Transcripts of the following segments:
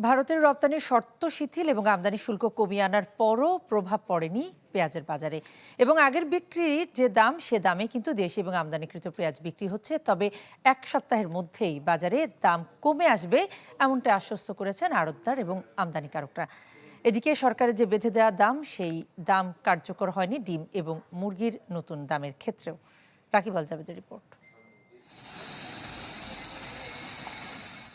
ভারতের রপ্তানির শর্ত শিথিল এবং আমদানি শুল্ক কমিয়ে আনার পরও প্রভাব পড়েনি পেঁয়াজের বাজারে। এবং আগের বিক্রির যে দাম, সে দামে কিন্তু দেশি এবং আমদানিকৃত পেঁয়াজ বিক্রি হচ্ছে। তবে এক সপ্তাহের মধ্যেই বাজারে দাম কমে আসবে এমনটা আশ্বস্ত করেছেন আড়তদার এবং আমদানিকারকরা। এদিকে সরকারের যে বেঁধে দেওয়া দাম, সেই দাম কার্যকর হয়নি ডিম এবং মুরগির নতুন দামের ক্ষেত্রেও। রাকিবাল জাভেদের রিপোর্ট।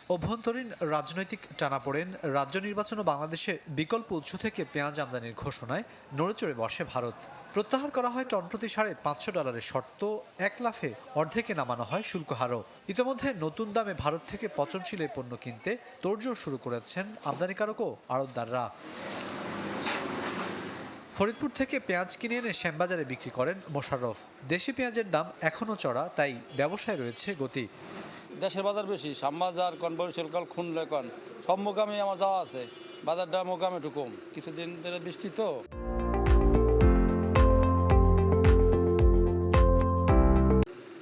অভ্যন্তরীণ রাজনৈতিক টানাপোড়েন রাজ্য নির্বাচন ও বাংলাদেশে বিকল্প উৎস থেকে পেঁয়াজ আমদানির ঘোষণায় নড়েচড়ে বসে ভারত। প্রত্যাহার করা হয় টন প্রতি সাড়ে পাঁচশো ডলারের শর্ত, এক লাফে অর্ধেকে নামানো হয় শুল্ক হারও। ইতিমধ্যে নতুন দামে ভারত থেকে পচনশীল এই পণ্য কিনতে তোড়জোড় শুরু করেছেন আমদানিকারক ও আড়তদাররা। ফরিদপুর থেকে পেঁয়াজ কিনে এনে শ্যামবাজারে বিক্রি করেন মোশাররফ। দেশি পেঁয়াজের দাম এখনও চড়া, তাই ব্যবসায় রয়েছে গতি। দেশের বাজার বেশি, শ্যামবাজার কন, বরিশাল খুনলে কন, সব মোকামে আমার যাওয়া আছে। বাজারটা মোকামে একটু কম। কিছুদিন ধরে বৃষ্টি তো।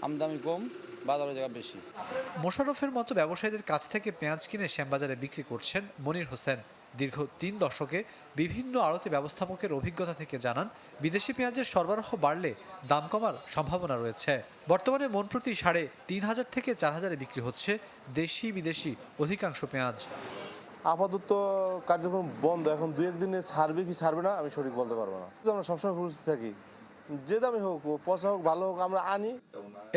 আমদানি কম, বাজারের জায়গা বেশি। মোশারফের মতো ব্যবসায়ীদের কাছ থেকে পেঁয়াজ কিনে শ্যামবাজারে বিক্রি করছেন মনির হোসেন। দীর্ঘ তিন দশকে বিভিন্ন আড়তে ব্যবস্থাপকের অভিজ্ঞতা থেকে জানান, বিদেশি পেঁয়াজের সরবরাহ বাড়লে দাম কমার সম্ভাবনা রয়েছে। বর্তমানে মন প্রতি সাড়ে তিন হাজার থেকে চার হাজারে বিক্রি হচ্ছে দেশি বিদেশি অধিকাংশ পেঁয়াজ। আপাতত কার্যক্রম বন্ধ। এখন দু একদিনে ছাড়বে কি ছাড়বে না আমি সঠিক বলতে পারব না। আমরা সবসময় প্রস্তুত থাকি। যে দামে হোক ও পচা হোক ভালো হোক আমরা আনি।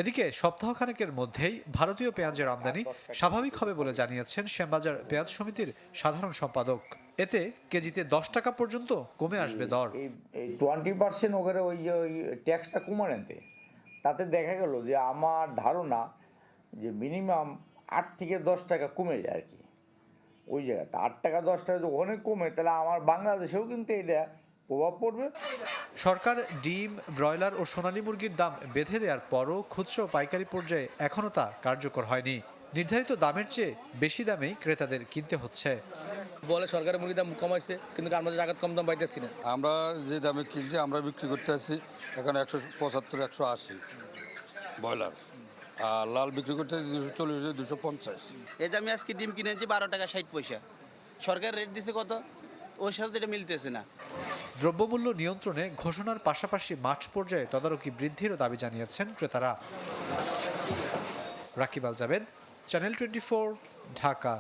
এদিকে সপ্তাহখানেকের মধ্যেই ভারতীয় পেঁয়াজের আমদানি স্বাভাবিক হবে বলে জানিয়েছেন শ্যামবাজার পেঁয়াজ সমিতির সাধারণ সম্পাদক। এতে কেজিতে দশ টাকা পর্যন্ত কমে আসবে দর। এই এই টোয়েন্টি পার্সেন্ট ওখানে ওই যে ওই ট্যাক্সটা কমানেতে তাতে দেখা গেল যে আমার ধারণা যে মিনিমাম আট থেকে দশ টাকা কমে যায় আর কি। ওই জায়গাতে আট টাকা দশ টাকা যদি ওখানে কমে তাহলে আমার বাংলাদেশেও কিন্তু এটা প্রভাব পড়বে? সরকার ডিম ব্রয়লার ও সোনালী মুরগির দাম বেঁধে দেওয়ার পরও খুচরো পাইকারি পর্যায়ে এখনও তা কার্যকর হয়নি। নির্ধারিত দামের চেয়ে বেশি দামেই ক্রেতাদের কিনতে হচ্ছে। বলে সরকারের মুরগির দাম কমাইছে কিন্তু আমরা জায়গা কম দাম পাইতেছি না। আমরা যে দামে কিনছি আমরা বিক্রি করতে আছি এখন একশো পঁচাত্তর একশো আশি ব্রয়লার। আর লাল বিক্রি করতে দুশো চল্লিশ দুশো পঞ্চাশ। এই যে আমি আজকে ডিম কিনেছি বারো টাকা ষাট পয়সা। সরকার রেট দিছে কত? ওর সাথে এটা মিলতেছে না। দ্রব্যমূল্য নিয়ন্ত্রণে ঘোষণার পাশাপাশি মাঠ পর্যায়ে তদারকি বৃদ্ধিরও দাবি জানিয়েছেন ক্রেতারা। Rakib Al Jabed channel twenty Dhaka.